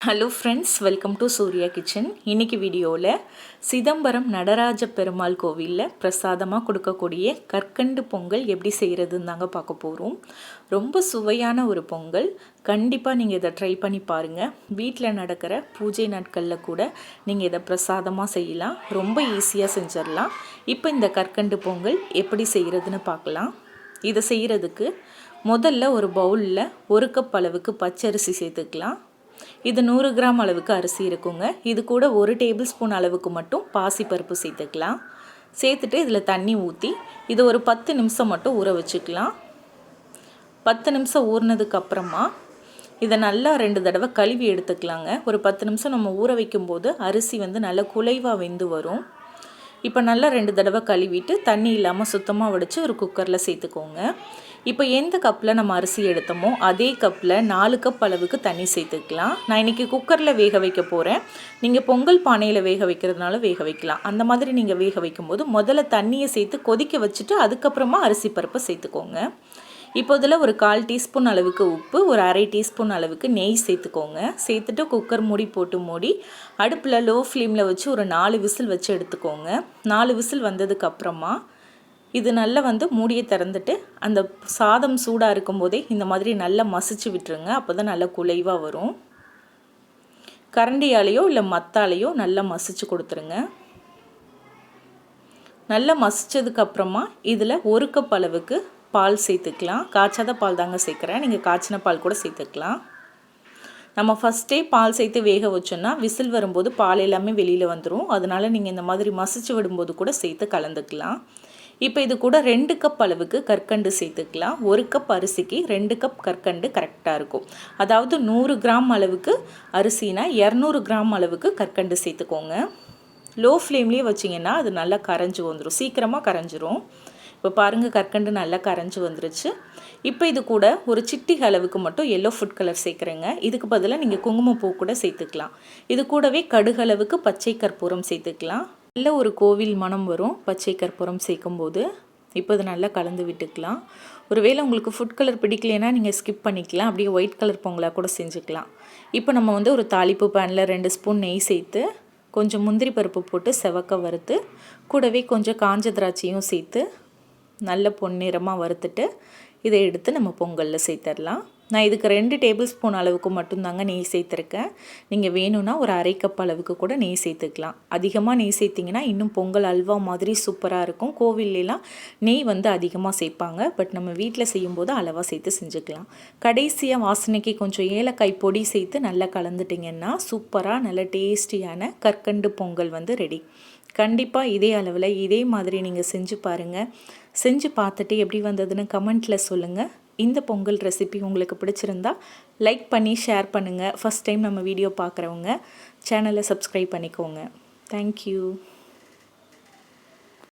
Hello friends welcome to Surya kitchen இன்னைக்கு வீடியோவில் சிதம்பரம் நடராஜ பெருமாள் கோவிலில் பிரசாதமாக கொடுக்கக்கூடிய கற்கண்டு பொங்கல் எப்படி செய்கிறதுன்னு தாங்க பார்க்க போகிறோம் ரொம்ப சுவையான ஒரு பொங்கல். கண்டிப்பாக நீங்கள் இதை ட்ரை பண்ணி பாருங்கள் வீட்டில் நடக்கிற பூஜை நாட்களில் கூட நீங்கள் இதை பிரசாதமாக செய்யலாம். ரொம்ப ஈஸியாக செஞ்சிடலாம். இப்போ இந்த கற்கண்டு பொங்கல் எப்படி செய்கிறதுன்னு பார்க்கலாம். இதை செய்கிறதுக்கு முதல்ல ஒரு பவுலில் ஒரு கப் அளவுக்கு பச்சரிசி சேர்த்துக்கலாம். இது நூறு கிராம் அளவுக்கு அரிசி இருக்குங்க. இது கூட ஒரு டேபிள் ஸ்பூன் அளவுக்கு மட்டும் பாசிப்பருப்பு சேர்த்துக்கலாம். சேர்த்துட்டு இதில் தண்ணி ஊற்றி இது ஒரு பத்து நிமிஷம் மட்டும் ஊற வச்சுக்கலாம். பத்து நிமிஷம் ஊறினதுக்கப்புறமா இதை நல்லா ரெண்டு தடவை கழுவி எடுத்துக்கலாங்க. ஒரு பத்து நிமிஷம் நம்ம ஊற வைக்கும்போது அரிசி வந்து நல்லா குலைவாக வெந்து வரும். இப்போ நல்லா ரெண்டு தடவை கழுவிட்டு தண்ணி இல்லாமல் சுத்தமாக வடித்து ஒரு குக்கரில் சேர்த்துக்கோங்க. இப்போ எந்த கப்பில் நம்ம அரிசி எடுத்தோமோ அதே கப்பில் நாலு கப் அளவுக்கு தண்ணி சேர்த்துக்கலாம். நான் இன்றைக்கி குக்கரில் வேக வைக்க போகிறேன். நீங்கள் பொங்கல் பானையில் வேக வைக்கிறதுனால வேக வைக்கலாம். அந்த மாதிரி நீங்கள் வேக வைக்கும்போது முதல்ல தண்ணியை சேர்த்து கொதிக்க வச்சுட்டு அதுக்கப்புறமா அரிசி பருப்பை சேர்த்துக்கோங்க. இப்போ இதில் ஒரு கால் டீஸ்பூன் அளவுக்கு உப்பு ஒரு அரை டீஸ்பூன் அளவுக்கு நெய் சேர்த்துக்கோங்க. சேர்த்துட்டு குக்கர் மூடி போட்டு மூடி அடுப்பில் லோ ஃப்ளேமில் வச்சு ஒரு நாலு விசில் வச்சு எடுத்துக்கோங்க. நாலு விசில் வந்ததுக்கப்புறமா இது நல்லா வந்து மூடியை திறந்துட்டு அந்த சாதம் சூடாக இருக்கும்போதே இந்த மாதிரி நல்லா மசிச்சு விட்டுருங்க. அப்போ தான் நல்லா குலைவாக வரும். கரண்டியாலேயோ இல்லை மத்தாலேயோ நல்லா மசிச்சு கொடுத்துருங்க. நல்லா மசித்ததுக்கப்புறமா இதில் ஒரு கப் அளவுக்கு பால் சேர்த்துக்கலாம். காய்ச்சாத பால் தாங்க சேர்க்குறேன். நீங்கள் காய்ச்சின பால் கூட சேர்த்துக்கலாம். நம்ம ஃபஸ்ட்டே பால் சேர்த்து வேக வச்சோன்னா விசில் வரும்போது பால் எல்லாமே வெளியில் வந்துடும் அதனால் நீங்கள் இந்த மாதிரி மசிச்சு விடும்போது கூட சேர்த்து கலந்துக்கலாம். இப்போ இது கூட ரெண்டு கப் அளவுக்கு கற்கண்டு சேர்த்துக்கலாம். ஒரு கப் அரிசிக்கு ரெண்டு கப் கற்கண்டு கரெக்டாக இருக்கும். அதாவது நூறு கிராம் அளவுக்கு அரிசினா இரநூறு கிராம் அளவுக்கு கற்கண்டு சேர்த்துக்கோங்க. லோ ஃப்ளேம்லேயே வச்சிங்கன்னா அது நல்லா கரைஞ்சி வந்துடும் சீக்கிரமாக கரைஞ்சிரும். இப்போ பாருங்கள் கற்கண்டு நல்லா கரைஞ்சி வந்துருச்சு. இப்போ இது கூட ஒரு சிட்டி அளவுக்கு மட்டும் எல்லோ ஃபுட் கலர் சேர்க்குறேங்க. இதுக்கு பதிலாக நீங்கள் குங்குமப்பூ கூட சேர்த்துக்கலாம். இது கூடவே கடுகளவுக்கு பச்சை கற்பூரம் சேர்த்துக்கலாம். நல்ல ஒரு கோவில் மனம் வரும் பச்சை கற்பூரம் சேர்க்கும்போது. இப்போ இது நல்லா கலந்து விட்டுக்கலாம். ஒருவேளை உங்களுக்கு ஃபுட் கலர் பிடிக்கலைன்னா நீங்கள் ஸ்கிப் பண்ணிக்கலாம். அப்படியே ஒயிட் கலர் பொங்கலாக கூட செஞ்சுக்கலாம். இப்போ நம்ம வந்து ஒரு தாளிப்பு பேனில் ரெண்டு ஸ்பூன் நெய் சேர்த்து கொஞ்சம் முந்திரி பருப்பு போட்டு செவக்க வறுத்து கூடவே கொஞ்சம் காஞ்ச திராட்சையும் சேர்த்து நல்ல பொன்னிறமாக வறுத்துட்டு இதை எடுத்து நம்ம பொங்கலில் சேர்த்துடலாம். நான் இதுக்கு ரெண்டு டேபிள் ஸ்பூன் அளவுக்கு மட்டும்தாங்க நெய் சேர்த்துருக்கேன். நீங்கள் வேணும்னா ஒரு அரை கப் அளவுக்கு கூட நெய் சேர்த்துக்கலாம். அதிகமாக நெய் சேர்த்திங்கன்னா இன்னும் பொங்கல் அல்வா மாதிரி சூப்பராக இருக்கும். கோவில்லாம் நெய் வந்து அதிகமாக சேர்ப்பாங்க. பட் நம்ம வீட்டில் செய்யும்போது அளவாக சேர்த்து செஞ்சுக்கலாம். கடைசியாக வாசனைக்கு கொஞ்சம் ஏலக்காய் பொடி சேர்த்து நல்லா கலந்துட்டிங்கன்னா சூப்பராக நல்ல டேஸ்டியான கற்கண்டு பொங்கல் வந்து ரெடி. கண்டிப்பாக இதே அளவில் இதே மாதிரி நீங்கள் செஞ்சு பாருங்கள் செஞ்சு பார்த்துட்டு எப்படி வந்ததுன்னு கமெண்ட்டில் சொல்லுங்கள் இந்த பொங்கல் ரெசிபி உங்களுக்கு பிடிச்சிருந்தா லைக் பண்ணி ஷேர் பண்ணுங்கள் ஃபஸ்ட் டைம் நம்ம வீடியோ பார்க்குறவங்க சேனலை சப்ஸ்கிரைப் பண்ணிக்கோங்க. தேங்க்யூ